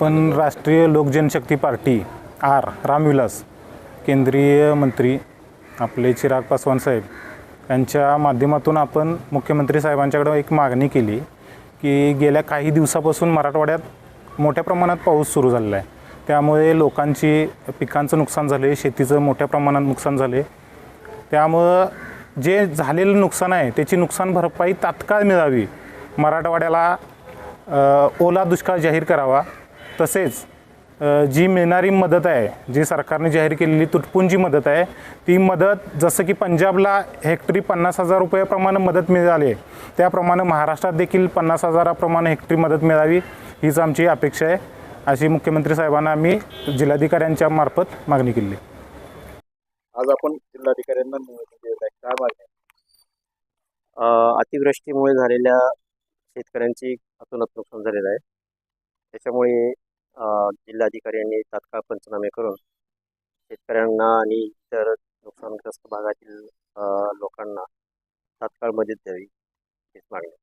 पण राष्ट्रीय लोकजनशक्ती party R. Ramvilas केंद्रीय मंत्री आपले चिराग पासवान साहेब यांच्या माध्यमातून आपण मुख्यमंत्री साहेबांच्याकडे एक मागणी केली की गेल्या काही दिवसापासून मराठवाड्यात मोठ्या प्रमाणात पाऊस सुरू झालेला आहे. त्यामुळे लोकांची पिकांचं नुकसान झाले शेतीचं मोठ्या प्रमाणात नुकसान झाले. त्यामुळं जे झालेलं नुकसान आहे त्याची नुकसान भरपाई तात्काळ मिळावी. मराठवाड्याला ओला दुष्काळ जाहीर करावा. तसेच जी मिळणारी मदत आहे जी सरकारने जाहीर केलेली तुटपुंजी मदत आहे ती मदत जसं की पंजाबला हेक्टरी पन्नास हजार रुपयाप्रमाणे मदत मिळाली त्याप्रमाणे महाराष्ट्रात देखील पन्नास हजाराप्रमाणे हेक्टरी मदत मिळावी हीच आमची अपेक्षा आहे अशी मुख्यमंत्री साहेबांना आम्ही जिल्हाधिकाऱ्यांच्या मार्फत मागणी केली आहे. आज आपण जिल्हाधिकाऱ्यांना आहे काय मागणी आहे? अ, अतिवृष्टीमुळे झालेल्या शेतकऱ्यांची अतोनात नुकसान झालेलं आहे त्याच्यामुळे जिल्हाधिकारी जिल्हाधिकाऱ्यांनी तात्काळ पंचनामे करून शेतकऱ्यांना आणि इतर नुकसानग्रस्त भागातील लोकांना तात्काळ मदत द्यावी हेच मागणी.